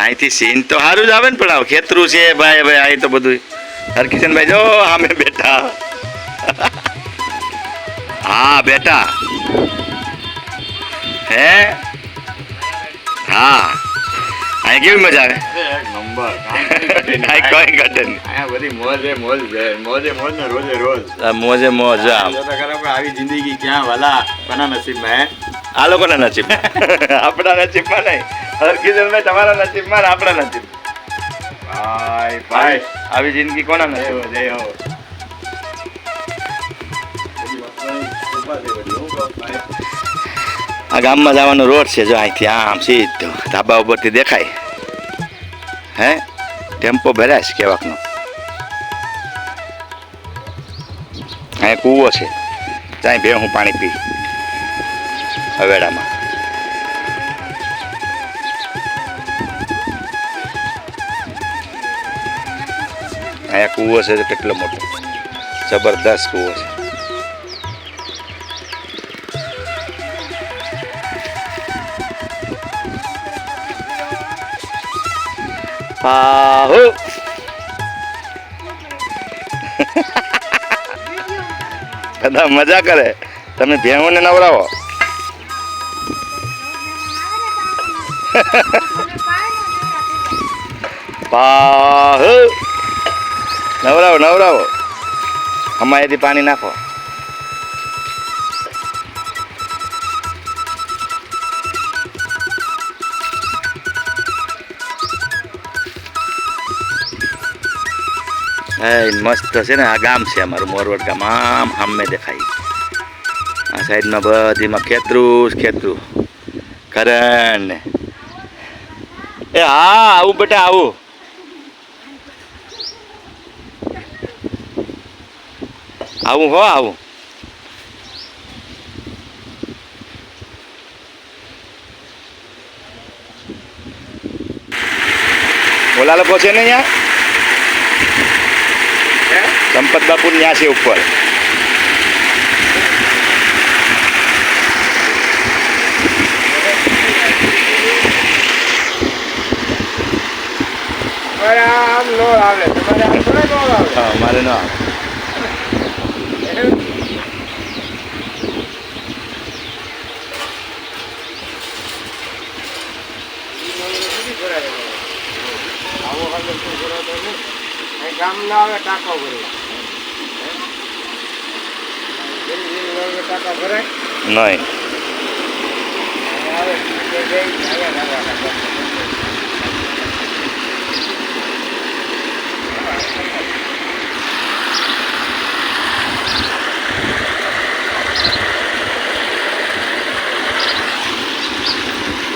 અહીંથી સીન તો સારું જ આવે ને પણ ખેતરું છે, ભાઈ ભાઈ અહીં તો બધું હરકિશનભાઈ, જો અમે બેઠા. હા બેટા. હે? હા. અહીં કેવી મજા આવે? મોજે મોજ મોજે મોજ ને રોજે રોજ. મોજે મોજ આમ. જો તો આવી જિંદગી ક્યાં વાલા? કોના નસીબમાં આ લોકોના નસીબ આપણા નસીબમાં નહીં. હરકિશનભાઈ તમારા નસીબમાં આપણા નસીબ ભાઈ ભાઈ. આવી જિંદગી કોના નસીબ જય હો. આ ગામમાં જવાનો રોડ છે જો અહીંથી આમ સીધો ધાબા ઉપરથી દેખાય. હે? ટેમ્પો ભરાય છે કેવાકનો. અહીંયા કૂવો છે. ત્યાં બે હું પાણી પી. હવેડામાં અહીંયા કૂવો છે કેટલો મોટો. જબરદસ્ત કૂવો છે. આહો બધા મજા કરે. તમે ભેહોને નવરાવો. પાહો. નવરાવો નવરાવો. અમારેથી પાણી નાખો. એ મસ્ત છે ને, આ ગામ છે અમારું, મોરવડ ગામ. આમ સામે દેખાય. આ સાઈડમાં બધીમાં ખેતરું જ ખેતરું. કરણ. એ હા, આવું બેટા, આવું. આવું હો, આવું. ઓલા લોકો ને અહીંયા? સંપત બાપુ ત્યાં છે ઉપર. મારે ન આવે. ગામ ના આવે ટાંકો ભરવા. જેમ જેમ આવે ટાંકા ભરાય, નહીં તે જઈ, અહીંયા લાગવાના.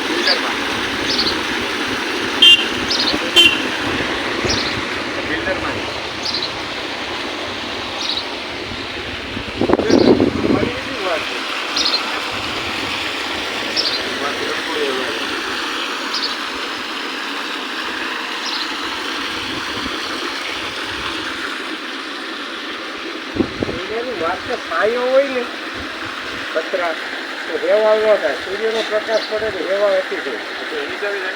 ફિલ્ટરમાં. ફિલ્ટરમાં. મારી બીજી વાત છે. વાત રખડે એવા છે. સૂર્યની વાત તો છાંયો હોય ને પતરા તો હેવા ન થાય. સૂર્યનો પ્રકાશ પડે તો હેવા હતી જાય.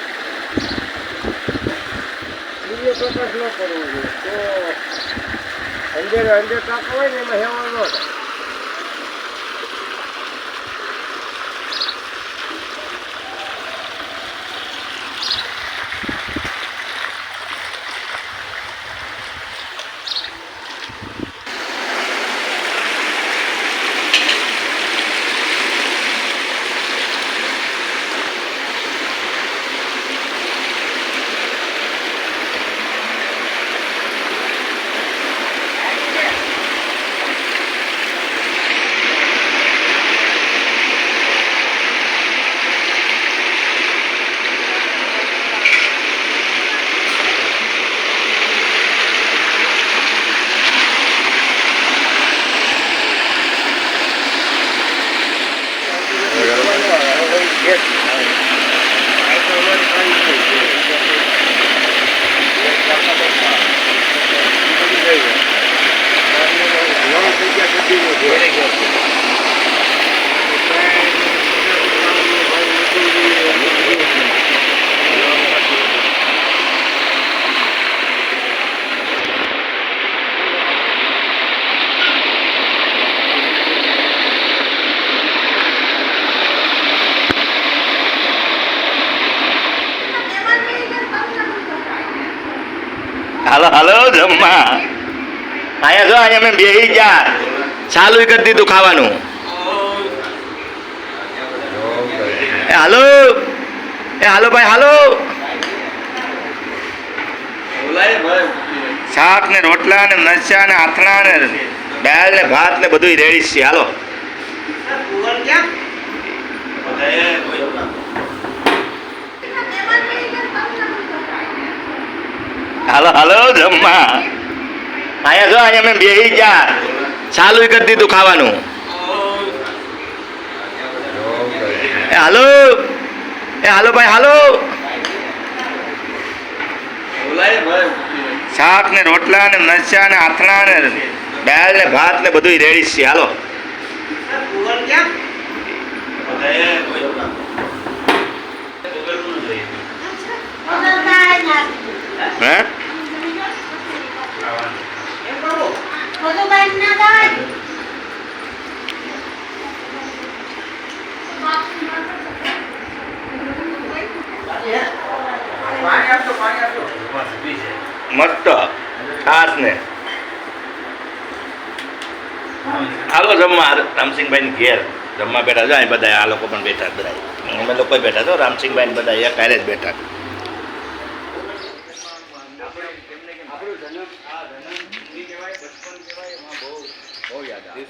સૂર્યપ્રકાશ ન કરવો જોઈએ. તો અંધેરે અંધેર તાપ હોય ને એમાં હેવા ન થાય. હાલો હાલો, જમવા. અહીંયા જો, અહીંયા મેં બેહી ગયા. ચાલુ કરી દીધું ખાવાનું. એ હાલો. એ હાલો ભાઈ, હાલો. શાક ને રોટલા ને મરચા ને આથણા ને દાળ ને ભાત ને બધું રેડી છે. હાલો. હાલો હાલો, જમવા. અહીંયા જો, અહીંયા મેં બેહી ગયા. ચાલુ કરી દીધું ખાવાનું. એ હાલો. એ હાલો ભાઈ, હાલો. શાક ને રોટલા ને મરચા ને આથણા ને દાળ ને ભાત ને બધું રેડી છે. હાલો. હે? મસ્ત ખાસ ને હાલો જમવા રામસિંહભાઈ ની ઘેર જમવા બેઠા છે અહીં બધા આ લોકો પણ બેઠા બધા અમે લોકો બેઠા છો રામસિંહભાઈ ને બધા એક હારે જ બેઠા મોરવડ ગામ ત્યારે તો આવું બધી નતું હાવ બધી કા- બધી ટ્રેક્ટર આવે, બધી-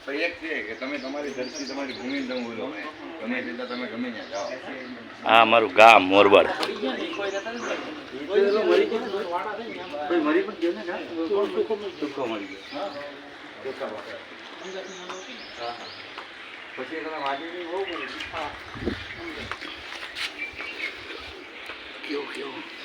પણ એક છે કે તમે તમારી ધરતી તમારી ભૂમિ તમે બોલો ગમે તેટલા તમે ગમે ત્યાં જાઓ. આ અમારું ગામ મોરવડ પછી તમે માટીની બહુ કેવું હમ?